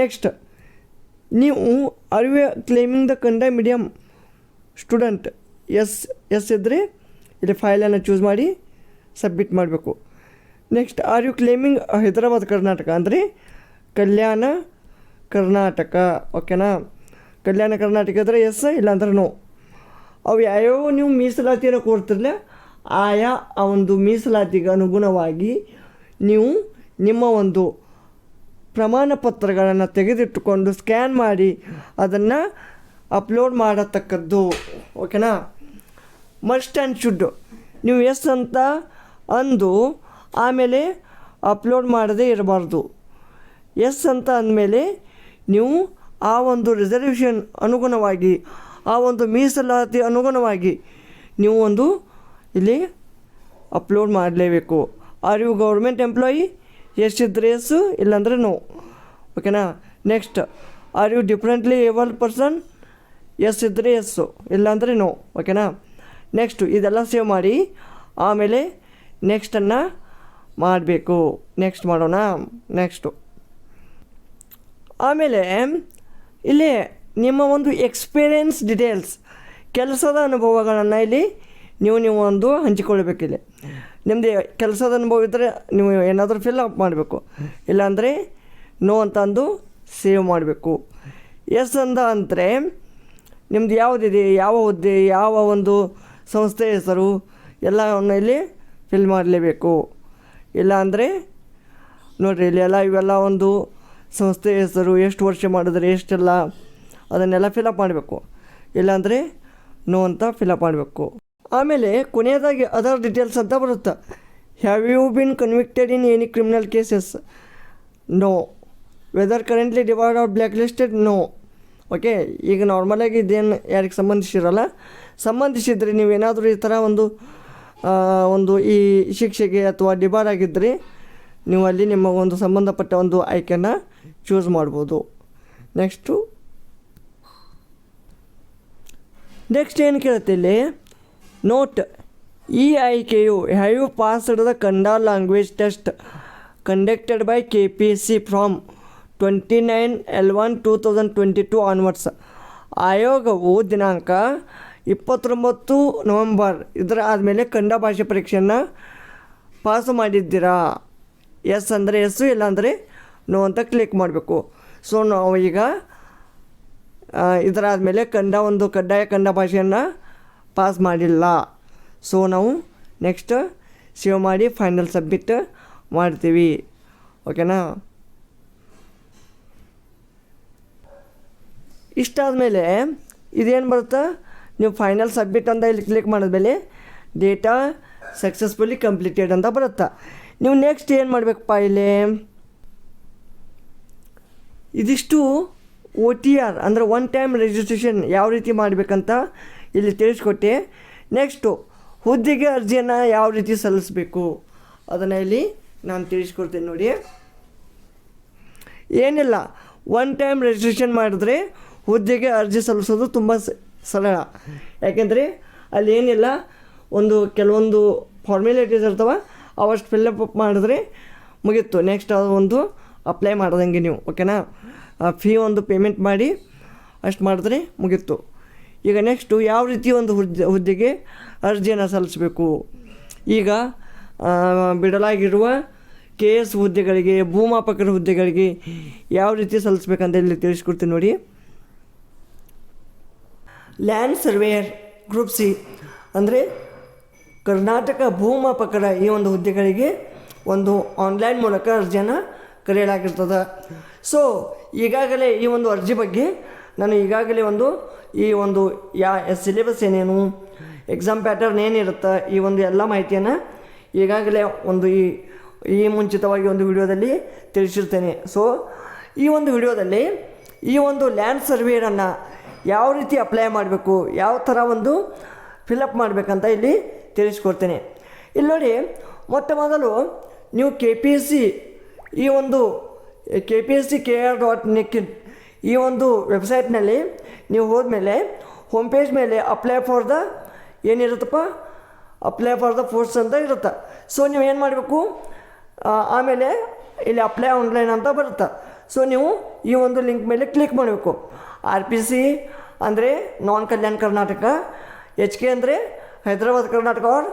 Speaker 1: ನೆಕ್ಸ್ಟ್ ನೀವು you claiming the Kannada medium student yes yes ಇದ್ದರೆ ಇಲ್ಲಿ ಫೈಲನ್ನು ಚೂಸ್ ಮಾಡಿ ಸಬ್ಮಿಟ್ ಮಾಡಬೇಕು. Next are you claiming Hyderabad Karnataka ಅಂದರೆ ಕಲ್ಯಾಣ ಕರ್ನಾಟಕ ಓಕೆನಾ ಕಲ್ಯಾಣ ಕರ್ನಾಟಕ ಅಂದರೆ ಎಸ್ ಇಲ್ಲಾಂದ್ರೆ ನೋ ಅವು ಯಾವ್ಯಾವ ನೀವು ಮೀಸಲಾತಿಯನ್ನು ಕೊಡ್ತಿರಲ್ಲ ಆಯಾ ಆ ಒಂದು ಮೀಸಲಾತಿಗೆ ಅನುಗುಣವಾಗಿ ನೀವು ನಿಮ್ಮ ಒಂದು ಪ್ರಮಾಣ ಪತ್ರಗಳನ್ನು ತೆಗೆದಿಟ್ಟುಕೊಂಡು ಸ್ಕ್ಯಾನ್ ಮಾಡಿ ಅದನ್ನು ಅಪ್ಲೋಡ್ ಮಾಡತಕ್ಕದ್ದು ಓಕೆನಾ ಮಸ್ಟ್ ಆ್ಯಂಡ್ ಶುಡ್ ನೀವು ಎಸ್ ಅಂತ ಅಂದು ಆಮೇಲೆ ಅಪ್ಲೋಡ್ ಮಾಡದೇ ಇರಬಾರ್ದು. ಎಸ್ ಅಂತ ಅಂದಮೇಲೆ ನೀವು ಆ ಒಂದು ರಿಸರ್ವೇಷನ್ ಅನುಗುಣವಾಗಿ, ಆ ಒಂದು ಮೀಸಲಾತಿ ಅನುಗುಣವಾಗಿ ನೀವು ಒಂದು ಇಲ್ಲಿ ಅಪ್ಲೋಡ್ ಮಾಡಲೇಬೇಕು. ಆರ್ ಯು ಗೌರ್ಮೆಂಟ್ ಎಂಪ್ಲಾಯಿ, ಎಷ್ಟಿದ್ರೆ ಎಸ್ಸು ಇಲ್ಲಾಂದರೆ ನೋ. ಓಕೆನಾ? Next, are you differently able person, yes ಇದ್ದರೆ ಎಸ್ಸು ಇಲ್ಲಾಂದರೆ ನೋ. ಓಕೆನಾ? ನೆಕ್ಸ್ಟು, ಇದೆಲ್ಲ ಸೇವ್ ಮಾಡಿ, ಆಮೇಲೆ ನೆಕ್ಸ್ಟನ್ನು ಮಾಡಬೇಕು. ನೆಕ್ಸ್ಟ್ ಮಾಡೋಣ. ನೆಕ್ಸ್ಟು ಆಮೇಲೆ ಇಲ್ಲಿ ನಿಮ್ಮ ಒಂದು ಎಕ್ಸ್ಪೀರಿಯನ್ಸ್ ಡಿಟೇಲ್ಸ್ ಕೆಲಸದ ಅನುಭವಗಳನ್ನು ಇಲ್ಲಿ ನೀವು ನೀವು ಒಂದು ಹಂಚಿಕೊಳ್ಬೇಕಿಲ್ಲಿ ನಿಮ್ಮದು ಕೆಲಸದ ಅನುಭವ ಇದ್ದರೆ ನೀವು ಏನಾದರೂ ಫಿಲ್ ಅಪ್ ಮಾಡಬೇಕು. ಇಲ್ಲಾಂದರೆ ನೋ ಅಂತ ಅಂದು ಸೇವ್ ಮಾಡಬೇಕು. ಎಸ್ ಅಂತ ಅಂದರೆ ನಿಮ್ಮದು ಯಾವುದಿದೆ, ಯಾವ ಹುದ್ದೆ, ಯಾವ ಒಂದು ಸಂಸ್ಥೆ ಹೆಸರು, ಎಲ್ಲವನ್ನು ಇಲ್ಲಿ ಫಿಲ್ ಮಾಡಲೇಬೇಕು. ಇಲ್ಲ ಅಂದರೆ ನೋಡಿರಿ ಇಲ್ಲೆಲ್ಲ ಇವೆಲ್ಲ ಒಂದು ಸಂಸ್ಥೆ ಹೆಸರು, ಎಷ್ಟು ವರ್ಷ ಮಾಡಿದ್ರೆ ಎಷ್ಟೆಲ್ಲ ಅದನ್ನೆಲ್ಲ ಫಿಲಪ್ ಮಾಡಬೇಕು. ಇಲ್ಲಾಂದರೆ ನೋ ಅಂತ ಫಿಲಪ್ ಮಾಡಬೇಕು. ಆಮೇಲೆ ಕೊನೆಯದಾಗಿ ಅದರ್ ಡೀಟೇಲ್ಸ್ ಅಂತ ಬರುತ್ತೆ. Have you been convicted in any criminal cases no whether currently divide out black listed no okay ಈಗ ನಾರ್ಮಲಾಗಿ ಇದೇನು ಯಾರಿಗೆ ಸಂಬಂಧಿಸಿರಲ್ಲ? ಸಂಬಂಧಿಸಿದರೆ ನೀವೇನಾದರೂ ಈ ಥರ ಒಂದು ಒಂದು ಈ ಶಿಕ್ಷೆಗೆ ಅಥವಾ ಡಿಬಾರ್ ಆಗಿದ್ದರೆ ನೀವು ಅಲ್ಲಿ ನಿಮ್ಮ ಒಂದು ಸಂಬಂಧಪಟ್ಟ ಒಂದು ಆಯ್ಕೆಯನ್ನು ಚೂಸ್ ಮಾಡ್ಬೋದು. ನೆಕ್ಸ್ಟು ನೆಕ್ಸ್ಟ್ ಏನು ಕೇಳುತ್ತೆ ಇಲ್ಲಿ? ನೋಟ್ ಈ ಆಯ್ಕೆಯು have you passed the Kannada language test conducted by K P S C from twenty nine L one two thousand twenty two onwards ಆಯೋಗವು ದಿನಾಂಕ ಇಪ್ಪತ್ತೊಂಬತ್ತು ನವಂಬರ್ ಇದರ ಆದಮೇಲೆ ಕನ್ನಡ ಭಾಷೆ ಪರೀಕ್ಷೆಯನ್ನು ಪಾಸು ಮಾಡಿದ್ದೀರಾ? ಎಸ್ ಅಂದರೆ ಎಸ್ಸು ಇಲ್ಲಾಂದರೆ ನೋ ಅಂತ ಕ್ಲಿಕ್ ಮಾಡಬೇಕು. ಸೊ ನಾವು ಈಗ ಇದರಾದ ಮೇಲೆ ಕನ್ನಡ ಒಂದು ಕಡ್ಡಾಯ ಕನ್ನಡ ಭಾಷೆಯನ್ನು ಪಾಸ್ ಮಾಡಿಲ್ಲ. ಸೊ ನಾವು ನೆಕ್ಸ್ಟ್ ಸೇವ್ ಮಾಡಿ ಫೈನಲ್ ಸಬ್ಮಿಟ್ ಮಾಡ್ತೀವಿ. ಓಕೆನಾ ಇಷ್ಟಾದ ಮೇಲೆ ಇದೇನು ಬರುತ್ತಾ? ನೀವು ಫೈನಲ್ ಸಬ್ಮಿಟ್ ಅಂತ ಇಲ್ಲಿ ಕ್ಲಿಕ್ ಮಾಡಿದ್ಮೇಲೆ ಡೇಟಾ ಸಕ್ಸಸ್ಫುಲಿ ಕಂಪ್ಲೀಟೆಡ್ ಅಂತ ಬರುತ್ತಾ. ನೀವು ನೆಕ್ಸ್ಟ್ ಏನು ಮಾಡಬೇಕಪ್ಪ ಇಲ್ಲಿ? ಇದಿಷ್ಟು ಒ ಟಿ ಆರ್ ಅಂದರೆ ಒನ್ ಟೈಮ್ ರಿಜಿಸ್ಟ್ರೇಷನ್ ಯಾವ ರೀತಿ ಮಾಡಬೇಕಂತ ಇಲ್ಲಿ ತಿಳಿಸ್ಕೊಟ್ಟೆ. ನೆಕ್ಸ್ಟು ಹುದ್ದೆಗೆ ಅರ್ಜಿಯನ್ನು ಯಾವ ರೀತಿ ಸಲ್ಲಿಸಬೇಕು ಅದನ್ನು ಇಲ್ಲಿ ನಾನು ತಿಳಿಸ್ಕೊಡ್ತೇನೆ ನೋಡಿ. ಏನಿಲ್ಲ ಒನ್ ಟೈಮ್ ರಿಜಿಸ್ಟ್ರೇಷನ್ ಮಾಡಿದ್ರೆ ಹುದ್ದೆಗೆ ಅರ್ಜಿ ಸಲ್ಲಿಸೋದು ತುಂಬ ಸರಳ. ಯಾಕೆಂದರೆ ಅಲ್ಲಿ ಏನಿಲ್ಲ, ಒಂದು ಕೆಲವೊಂದು ಫಾರ್ಮ್ಯಾಲಿಟೀಸ್ ಇರ್ತವೆ, ಅವಷ್ಟು ಫಿಲ್ಲಪ್ ಮಾಡಿದ್ರೆ ಮುಗೀತು ನೆಕ್ಸ್ಟ್ ಅದು ಒಂದು ಅಪ್ಲೈ ಮಾಡ್ದಂಗೆ ನೀವು ಓಕೆನಾ ಫೀ ಒಂದು ಪೇಮೆಂಟ್ ಮಾಡಿ ಅಷ್ಟು ಮಾಡಿದ್ರೆ ಮುಗೀತು ಈಗ ನೆಕ್ಸ್ಟು ಯಾವ ರೀತಿ ಒಂದು ಹುದ್ದೆ, ಹುದ್ದೆಗೆ ಅರ್ಜಿಯನ್ನು ಸಲ್ಲಿಸಬೇಕು? ಈಗ ಬಿಡಲಾಗಿರುವ ಕೆ ಎಸ್ ಹುದ್ದೆಗಳಿಗೆ, ಭೂಮಾಪಕರ ಹುದ್ದೆಗಳಿಗೆ ಯಾವ ರೀತಿ ಸಲ್ಲಿಸ್ಬೇಕಂತ ಇಲ್ಲಿ ತಿಳಿಸ್ಕೊಡ್ತೀನಿ ನೋಡಿ. ಲ್ಯಾಂಡ್ ಸರ್ವೇಯರ್ ಗ್ರೂಪ್ ಸಿ ಅಂದರೆ ಕರ್ನಾಟಕ ಭೂಮಾಪಕರ ಈ ಒಂದು ಹುದ್ದೆಗಳಿಗೆ ಒಂದು ಆನ್ಲೈನ್ ಮೂಲಕ ಅರ್ಜಿಯನ್ನು ಕರೆಯಲಾಗಿರ್ತದೆ. ಸೊ ಈಗಾಗಲೇ ಈ ಒಂದು ಅರ್ಜಿ ಬಗ್ಗೆ ನಾನು ಈಗಾಗಲೇ ಒಂದು ಈ ಒಂದು ಯಾ ಸಿಲೆಬಸ್ ಏನೇನು ಎಕ್ಸಾಮ್ ಪ್ಯಾಟರ್ನ್ ಏನಿರುತ್ತೆ, ಈ ಒಂದು ಎಲ್ಲ ಮಾಹಿತಿಯನ್ನು ಈಗಾಗಲೇ ಒಂದು ಈ ಈ ಮುಂಚಿತವಾಗಿ ಒಂದು ವಿಡಿಯೋದಲ್ಲಿ ತಿಳಿಸಿರ್ತೇನೆ. ಸೊ ಈ ಒಂದು ವಿಡಿಯೋದಲ್ಲಿ ಈ ಒಂದು ಲ್ಯಾಂಡ್ ಸರ್ವೇರನ್ನು ಯಾವ ರೀತಿ ಅಪ್ಲೈ ಮಾಡಬೇಕು, ಯಾವ ಥರ ಒಂದು ಫಿಲಪ್ ಮಾಡಬೇಕಂತ ಇಲ್ಲಿ ತಿಳಿಸ್ಕೊಡ್ತೇನೆ. ಇಲ್ಲಿ ನೋಡಿ, ಮೊಟ್ಟ ಮೊದಲು ನೀವು ಕೆ ಪಿ ಎಸ್ ಸಿ ಈ ಒಂದು K P S C K R dot nic ಈ ಒಂದು ವೆಬ್ಸೈಟ್ನಲ್ಲಿ ನೀವು ಹೋದ್ಮೇಲೆ ಹೋಮ್ ಪೇಜ್ ಮೇಲೆ ಅಪ್ಲೈ ಫಾರ್ ದ ಏನಿರುತ್ತಪ್ಪ? ಅಪ್ಲೈ ಫಾರ್ ದ ಫೋರ್ಸ್ ಅಂತ ಇರುತ್ತೆ. ಸೊ ನೀವು ಏನು ಮಾಡಬೇಕು? ಆಮೇಲೆ ಇಲ್ಲಿ ಅಪ್ಲೈ ಆನ್ಲೈನ್ ಅಂತ ಬರುತ್ತೆ. ಸೊ ನೀವು ಈ ಒಂದು ಲಿಂಕ್ ಮೇಲೆ ಕ್ಲಿಕ್ ಮಾಡಬೇಕು. ಆರ್ ಪಿ ಸಿ ಅಂದರೆ non Kalyana Karnataka H K ಅಂದರೆ ಹೈದರಾಬಾದ್ ಕರ್ನಾಟಕ ಅವ್ರ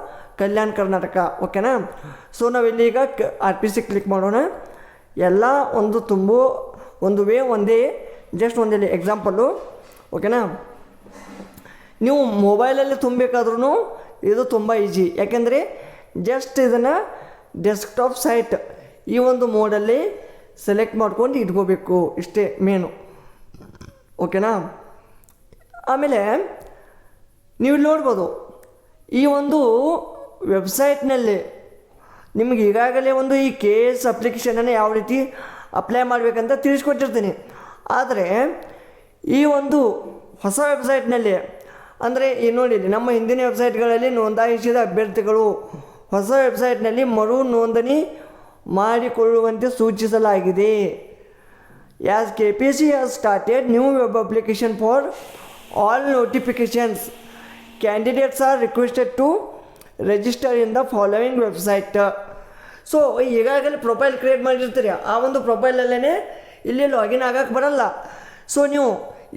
Speaker 1: ಕಲ್ಯಾಣ ಕರ್ನಾಟಕ ಓಕೆನಾ ಸೊ ನಾವಿಲ್ಲಿ ಈಗ ಆರ್ ಪಿ ಸಿ ಕ್ಲಿಕ್ ಮಾಡೋಣ. ಎಲ್ಲ ಒಂದು ತುಂಬು, ಒಂದು ವೇ ಒಂದೇ ಜಸ್ಟ್ ಒಂದೇ ಎಕ್ಸಾಂಪಲ್ಲು ಓಕೆನಾ ನೀವು ಮೊಬೈಲಲ್ಲಿ ತುಂಬಬೇಕಾದ್ರೂ ಇದು ತುಂಬ ಈಜಿ ಯಾಕೆಂದರೆ ಜಸ್ಟ್ ಇದನ್ನು ಡೆಸ್ಕ್ಟಾಪ್ ಸೈಟ್ ಈ ಒಂದು ಮೋಡಲ್ಲಿ ಸೆಲೆಕ್ಟ್ ಮಾಡ್ಕೊಂಡು ಇಟ್ಕೋಬೇಕು. ಇಷ್ಟೇ ಮೇನು ಓಕೆನಾ? ಆಮೇಲೆ ನೀವು ನೋಡ್ಬೋದು, ಈ ಒಂದು ವೆಬ್ಸೈಟ್ನಲ್ಲಿ ನಿಮ್ಗೆ ಈಗಾಗಲೇ ಒಂದು ಈ ಕೆ ಎಸ್ ಅಪ್ಲಿಕೇಶನನ್ನು ಯಾವ ರೀತಿ ಅಪ್ಲೈ ಮಾಡಬೇಕಂತ ತಿಳಿಸ್ಕೊಟ್ಟಿರ್ತೀನಿ. ಆದರೆ, ಈ ಒಂದು ಹೊಸ ವೆಬ್ಸೈಟ್ನಲ್ಲಿ ಅಂದರೆ ಈ ನೋಡಿ, ನಮ್ಮ ಹಿಂದಿನ ವೆಬ್ಸೈಟ್ಗಳಲ್ಲಿ ನೋಂದಾಯಿಸಿದ ಅಭ್ಯರ್ಥಿಗಳು ಹೊಸ ವೆಬ್ಸೈಟ್ನಲ್ಲಿ ಮರು ನೋಂದಣಿ ಮಾಡಿಕೊಳ್ಳುವಂತೆ ಸೂಚಿಸಲಾಗಿದೆ. As KPC has started new web application for all notifications, candidates are requested to register in the following website. So ಈಗಾಗಲೇ ಪ್ರೊಫೈಲ್ ಕ್ರಿಯೇಟ್ ಮಾಡಿರ್ತೀರಿ. ಆ ಒಂದು ಪ್ರೊಫೈಲಲ್ಲೇ ಇಲ್ಲಿ ಲಾಗಿನ್ ಆಗೋಕ್ಕೆ ಬರಲ್ಲ. ಸೊ ನೀವು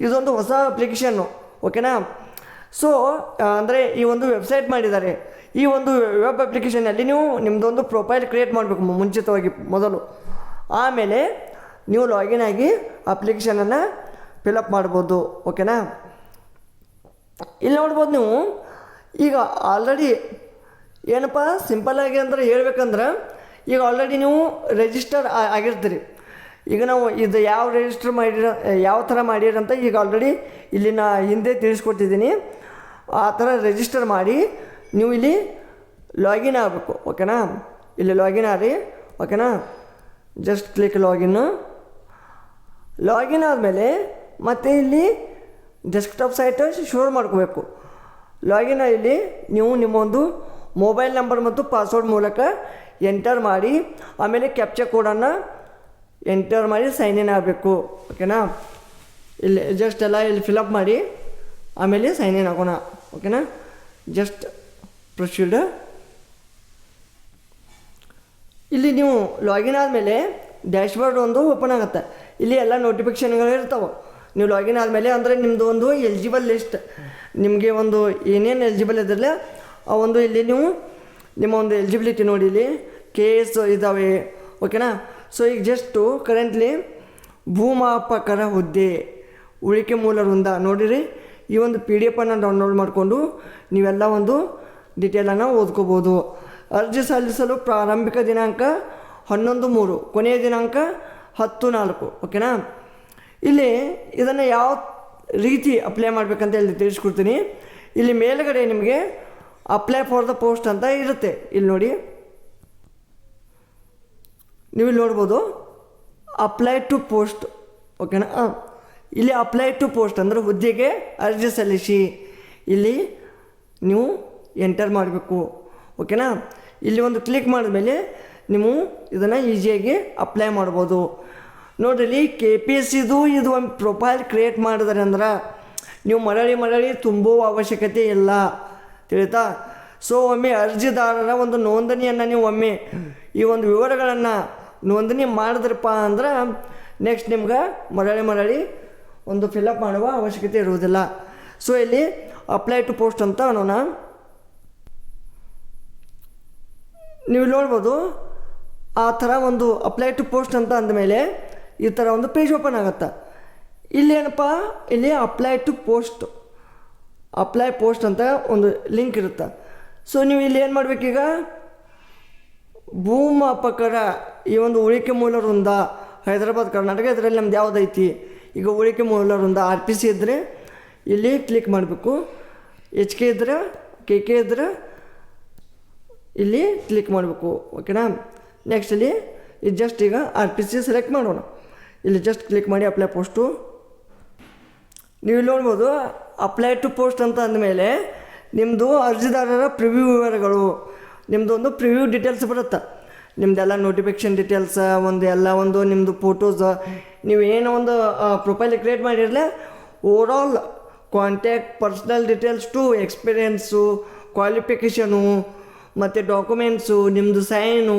Speaker 1: ಇದೊಂದು ಹೊಸ ಅಪ್ಲಿಕೇಶನ್ನು ಓಕೆನಾ ಸೊ ಅಂದರೆ ಈ ಒಂದು ವೆಬ್ಸೈಟ್ ಮಾಡಿದ್ದಾರೆ. ಈ ಒಂದು ವೆಬ್ ಅಪ್ಲಿಕೇಶನಲ್ಲಿ ನೀವು ನಿಮ್ಮದೊಂದು ಪ್ರೊಫೈಲ್ ಕ್ರಿಯೇಟ್ ಮಾಡಬೇಕು ಮುಂಚಿತವಾಗಿ ಮೊದಲು. ಆಮೇಲೆ ನೀವು ಲಾಗಿನ್ ಆಗಿ ಅಪ್ಲಿಕೇಶನನ್ನು ಫಿಲಪ್ ಮಾಡ್ಬೋದು ಓಕೆನಾ ಇಲ್ಲಿ ನೋಡ್ಬೋದು ನೀವು, ಈಗ ಆಲ್ರೆಡಿ ಏನಪ್ಪ ಸಿಂಪಲ್ಲಾಗಿ ಅಂದ್ರೆ ಹೇಳ್ಬೇಕಂದ್ರೆ, ಈಗ ಆಲ್ರೆಡಿ ನೀವು ರಿಜಿಸ್ಟರ್ ಆಗಿರ್ತೀರಿ. ಈಗ ನಾವು ಇದು ಯಾವ ರಿಜಿಸ್ಟರ್ ಮಾಡಿರ, ಯಾವ ಥರ ಮಾಡಿರಂತ ಈಗ ಆಲ್ರೆಡಿ ಇಲ್ಲಿ ನಾ ಹಿಂದೆ ತಿಳಿಸ್ಕೊಟ್ಟಿದ್ದೀನಿ. ಆ ಥರ ರಿಜಿಸ್ಟರ್ ಮಾಡಿ ನೀವು ಇಲ್ಲಿ ಲಾಗಿನ್ ಆಗಬೇಕು ಓಕೆನಾ ಇಲ್ಲಿ ಲಾಗಿನ್ ಆಗಿ ಓಕೆನಾ ಜಸ್ಟ್ ಕ್ಲಿಕ್ ಲಾಗಿನ್ನು ಲಾಗಿನ್ ಆದಮೇಲೆ ಮತ್ತೆ ಇಲ್ಲಿ ಡೆಸ್ಕ್ಟಾಪ್ ಸೈಟ್ ಶೋರ್ ಮಾಡ್ಕೋಬೇಕು. ಲಾಗಿನ್ ಇಲ್ಲಿ ನೀವು ನಿಮ್ಮೊಂದು ಮೊಬೈಲ್ ನಂಬರ್ ಮತ್ತು ಪಾಸ್ವರ್ಡ್ ಮೂಲಕ ಎಂಟರ್ ಮಾಡಿ, ಆಮೇಲೆ ಕ್ಯಾಪ್ಚರ್ ಕೋಡನ್ನು ಎಂಟರ್ ಮಾಡಿ ಸೈನ್ ಇನ್ ಆಗಬೇಕು. ಓಕೆನಾ ಇಲ್ಲಿ ಜಸ್ಟ್ ಎಲ್ಲ ಇಲ್ಲಿ ಫಿಲಪ್ ಮಾಡಿ, ಆಮೇಲೆ ಸೈನ್ ಇನ್ ಆಗೋಣ. ಓಕೆನಾ ಜಸ್ಟ್ ಪ್ರೊಸೀಡ್ ಇಲ್ಲಿ ನೀವು ಲಾಗಿನ್ ಆದಮೇಲೆ ಡ್ಯಾಶ್ಬೋರ್ಡ್ ಒಂದು ಓಪನ್ ಆಗುತ್ತೆ. ಇಲ್ಲಿ ಎಲ್ಲ ನೋಟಿಫಿಕೇಶನ್ಗಳು ಇರ್ತಾವೆ. ನೀವು ಲಾಗಿನ್ ಆದಮೇಲೆ ಅಂದರೆ ನಿಮ್ಮದು ಒಂದು ಎಲಿಜಿಬಲ್ ಲಿಸ್ಟ್ ನಿಮಗೆ ಒಂದು ಏನೇನು ಎಲಿಜಿಬಲ್ ಇದ್ರಲ್ಲ, ಆ ಒಂದು ಇಲ್ಲಿ ನೀವು ನಿಮ್ಮ ಒಂದು ಎಲಿಜಿಬಿಲಿಟಿ ನೋಡಿ ಇಲ್ಲಿ. ಕೇಸ್ ಇದ್ದಾವೆ ಓಕೆನಾ ಸೊ ಈಗ ಜಸ್ಟು ಕರೆಂಟ್ಲಿ ಭೂಮಾಪಕರ ಹುದ್ದೆ, ಉಳಿಕೆ ಮೂಲ ವೃಂದ ನೋಡಿರಿ. ಈ ಒಂದು ಪಿ ಡಿ ಎಫನ್ನು ಡೌನ್ಲೋಡ್ ಮಾಡಿಕೊಂಡು ನೀವೆಲ್ಲ ಒಂದು ಡಿಟೇಲನ್ನು ಓದ್ಕೋಬೋದು. ಅರ್ಜಿ ಸಲ್ಲಿಸಲು ಪ್ರಾರಂಭಿಕ ದಿನಾಂಕ ಹನ್ನೊಂದು ಮೂರು, ಕೊನೆಯ ದಿನಾಂಕ ಹತ್ತು ನಾಲ್ಕು ಓಕೆನಾ ಇಲ್ಲಿ ಇದನ್ನು ಯಾವ ರೀತಿ ಅಪ್ಲೈ ಮಾಡಬೇಕಂತ ಹೇಳಿ ತಿಳಿಸ್ಕೊಡ್ತೀನಿ. ಇಲ್ಲಿ ಮೇಲುಗಡೆ ನಿಮಗೆ ಅಪ್ಲೈ ಫಾರ್ ದ ಪೋಸ್ಟ್ ಅಂತ ಇರುತ್ತೆ. ಇಲ್ಲಿ ನೋಡಿ. ನೀವು ಇಲ್ಲಿ ನೋಡ್ಬೋದು. ಅಪ್ಲೈ ಟು ಪೋಸ್ಟ್ ಓಕೆನಾ ಇಲ್ಲಿ ಅಪ್ಲೈ ಟು ಪೋಸ್ಟ್ ಅಂದರೆ ಹುದ್ದೆಗೆ ಅರ್ಜಿ ಸಲ್ಲಿಸಿ. ಇಲ್ಲಿ ನೀವು ಎಂಟರ್ ಮಾಡಬೇಕು ಓಕೆನಾ ಇಲ್ಲಿ ಒಂದು ಕ್ಲಿಕ್ ಮಾಡಿದ್ಮೇಲೆ ನೀವು ಇದನ್ನು ಈಸಿಯಾಗಿ ಅಪ್ಲೈ ಮಾಡ್ಬೋದು. ನೋಡ್ರಿ ಕೆ ಪಿ ಎಸ್ ಸಿದು ಇದು ಒಂದು ಪ್ರೊಫೈಲ್ ಕ್ರಿಯೇಟ್ ಮಾಡಿದ್ರೆ ಅಂದ್ರೆ ನೀವು ಮರಳಿ ಮರಳಿ ತುಂಬುವ ಅವಶ್ಯಕತೆ ಇಲ್ಲ. ತಿಳಿತಾ? ಸೊ ಒಮ್ಮೆ ಅರ್ಜಿದಾರರ ಒಂದು ನೋಂದಣಿಯನ್ನು ನೀವು ಒಮ್ಮೆ ಈ ಒಂದು ವಿವರಗಳನ್ನು ನೋಂದಣಿ ಮಾಡಿದ್ರಪ್ಪ ಅಂದ್ರೆ ನೆಕ್ಸ್ಟ್ ನಿಮ್ಗೆ ಮರಳಿ ಮರಳಿ ಒಂದು ಫಿಲಪ್ ಮಾಡುವ ಅವಶ್ಯಕತೆ ಇರುವುದಿಲ್ಲ. ಸೊ ಇಲ್ಲಿ ಅಪ್ಲೈ ಟು ಪೋಸ್ಟ್ ಅಂತ ಅನ್ನೋಣ. ನೀವು ನೋಡ್ಬೋದು ಆ ಥರ ಒಂದು ಅಪ್ಲೈ ಟು ಪೋಸ್ಟ್ ಅಂತ ಅಂದಮೇಲೆ ಈ ಥರ ಒಂದು ಪೇಜ್ ಓಪನ್ ಆಗುತ್ತೆ. ಇಲ್ಲಿ ಏನಪ್ಪ ಇಲ್ಲಿ apply to post apply post ಅಂತ ಒಂದು ಲಿಂಕ್ ಇರುತ್ತೆ. ಸೊ ನೀವು ಇಲ್ಲಿ ಏನು ಮಾಡಬೇಕೀಗ? ಭೂಮಾಪಕರ ಈ ಒಂದು ಉಳಿಕೆ ಮೂಲ ವೃಂದ ಹೈದರಾಬಾದ್, ಕರ್ನಾಟಕ, ಇದರಲ್ಲಿ ನಮ್ದು ಯಾವುದೈತಿ ಈಗ ಉಳಿಕೆ ಮೂಲ ವೃಂದ ಆರ್ ಪಿ ಸಿ ಇದ್ದರೆ ಇಲ್ಲಿ ಕ್ಲಿಕ್ ಮಾಡಬೇಕು. ಎಚ್ ಕೆ ಇದ್ರೆ ಕೆ ಕೆ ಇದ್ರೆ ಇಲ್ಲಿ ಕ್ಲಿಕ್ ಮಾಡಬೇಕು. ಓಕೆನಾ ನೆಕ್ಸ್ಟ್ ಇಲ್ಲಿ ಇದು ಜಸ್ಟ್ ಈಗ ಆರ್ ಪಿ ಸಿ ಸೆಲೆಕ್ಟ್ ಮಾಡೋಣ. ಇಲ್ಲಿ ಜಸ್ಟ್ ಕ್ಲಿಕ್ ಮಾಡಿ ಅಪ್ಲೈ ಪೋಸ್ಟು ನೀವು ನೋಡ್ಬೋದು ಅಪ್ಲೈ ಟು ಪೋಸ್ಟ್ ಅಂತ ಅಂದಮೇಲೆ ನಿಮ್ಮದು ಅರ್ಜಿದಾರರ ಪ್ರಿವ್ಯೂ ವಿವರಗಳು ನಿಮ್ಮದು ಒಂದು ಪ್ರಿವ್ಯೂ ಡೀಟೇಲ್ಸ್ ಬರುತ್ತೆ. ನಿಮ್ಮದೆಲ್ಲ ನೋಟಿಫಿಕೇಷನ್ ಡೀಟೇಲ್ಸ ಒಂದು ಎಲ್ಲ ಒಂದು ನಿಮ್ಮದು ಫೋಟೋಸ್ ನೀವು ಏನೋ ಒಂದು profile create ಮಾಡಿರಲಿ all contact personal details to experience qualification ಮತ್ತು ಡಾಕ್ಯುಮೆಂಟ್ಸು ನಿಮ್ಮದು ಸೈನು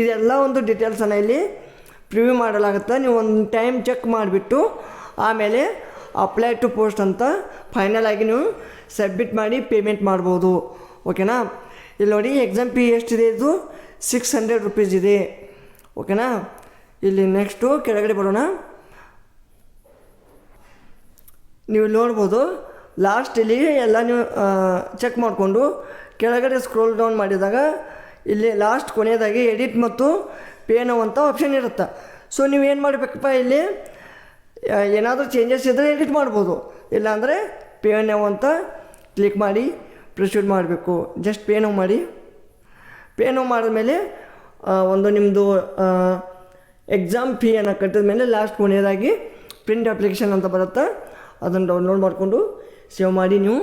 Speaker 1: ಇದೆಲ್ಲ ಒಂದು ಡೀಟೇಲ್ಸನ್ನು ಇಲ್ಲಿ ಪ್ರಿವ್ಯೂ ಮಾಡಲಾಗುತ್ತೆ. ನೀವು ಒಂದು ಟೈಮ್ ಚೆಕ್ ಮಾಡಿಬಿಟ್ಟು ಆಮೇಲೆ ಅಪ್ಲೈ ಟು ಪೋಸ್ಟ್ ಅಂತ ಫೈನಲ್ ಆಗಿ ನೀವು ಸಬ್ಮಿಟ್ ಮಾಡಿ ಪೇಮೆಂಟ್ ಮಾಡ್ಬೋದು. ಓಕೆನಾ ಇಲ್ಲಿ ನೋಡಿ ಎಕ್ಸಾಮ್ ಪಿ ಎಷ್ಟಿದೆ ಇದು? ಸಿಕ್ಸ್ ಹಂಡ್ರೆಡ್ ರುಪೀಸ್ ಇದೆ. ಓಕೆನಾ ಇಲ್ಲಿ ನೆಕ್ಸ್ಟು ಕೆಳಗಡೆ ಬರೋಣ. ನೀವು ನೋಡ್ಬೋದು ಲಾಸ್ಟ್ ಇಲ್ಲಿ ಎಲ್ಲ ನೀವು ಚೆಕ್ ಮಾಡಿಕೊಂಡು ಕೆಳಗಡೆ ಸ್ಕ್ರೋಲ್ ಡೌನ್ ಮಾಡಿದಾಗ ಇಲ್ಲಿ ಲಾಸ್ಟ್ ಕೊನೆಯದಾಗಿ ಎಡಿಟ್ ಮತ್ತು ಪೇ ನೋ ಅಂತ ಆಪ್ಷನ್ ಇರುತ್ತೆ. ಸೊ ನೀವು ಏನು ಮಾಡಬೇಕಪ್ಪ ಇಲ್ಲಿ? ಏನಾದರೂ ಚೇಂಜಸ್ ಇದ್ದರೆ ಎಡಿಟ್ ಮಾಡ್ಬೋದು. ಇಲ್ಲಾಂದರೆ ಪೇ ನೋ ಅಂತ ಕ್ಲಿಕ್ ಮಾಡಿ ಪ್ರೊಸೀಡ್ ಮಾಡಬೇಕು. ಜಸ್ಟ್ ಪೇ ನೋ ಮಾಡಿ. ಪೇ ನೋ ಮಾಡಿದ್ಮೇಲೆ ಒಂದು ನಿಮ್ಮದು ಎಕ್ಸಾಮ್ ಫೀಯನ್ನು ಕಟ್ಟಿದ ಮೇಲೆ ಲಾಸ್ಟ್ ಕೊನೆಯದಾಗಿ ಪ್ರಿಂಟ್ ಅಪ್ಲಿಕೇಶನ್ ಅಂತ ಬರುತ್ತೆ. ಅದನ್ನು ಡೌನ್ಲೋಡ್ ಮಾಡಿಕೊಂಡು ಸೇವ್ ಮಾಡಿ ನೀವು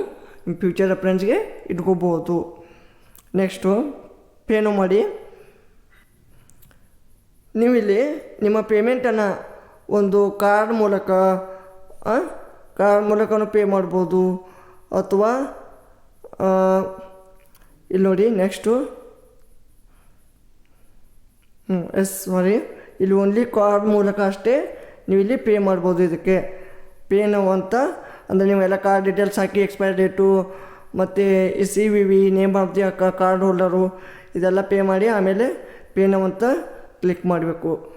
Speaker 1: ಫ್ಯೂಚರ್ ರೆಫರೆನ್ಸ್ಗೆ ಇಟ್ಕೋಬೋದು. ನೆಕ್ಸ್ಟು ಪೇನು ಮಾಡಿ. ನೀವಿಲ್ಲಿ ನಿಮ್ಮ ಪೇಮೆಂಟನ್ನು ಒಂದು ಕಾರ್ಡ್ ಮೂಲಕ ಕಾರ್ಡ್ ಮೂಲಕನೂ ಪೇ ಮಾಡ್ಬೋದು. ಅಥವಾ ಇಲ್ಲಿ ನೋಡಿ, ನೆಕ್ಸ್ಟು. ಹ್ಞೂ ಎಸ್, ಸಾರಿ. ಇಲ್ಲಿ ಓನ್ಲಿ ಕಾರ್ಡ್ ಮೂಲಕ ಅಷ್ಟೇ ನೀವು ಪೇ ಮಾಡ್ಬೋದು ಇದಕ್ಕೆ. ಪೇ ನಾವು ಅಂತ, ಅಂದರೆ ನೀವೆಲ್ಲ ಕಾರ್ಡ್ ಡೀಟೇಲ್ಸ್ ಹಾಕಿ, ಎಕ್ಸ್ಪೈರ್ ಡೇಟು, ಮತ್ತು C V V, name of the card holder ಇದೆಲ್ಲ ಪೇ ಮಾಡಿ ಆಮೇಲೆ ಪೇ ನಾವು ಅಂತ ಕ್ಲಿಕ್ ಮಾಡಬೇಕು.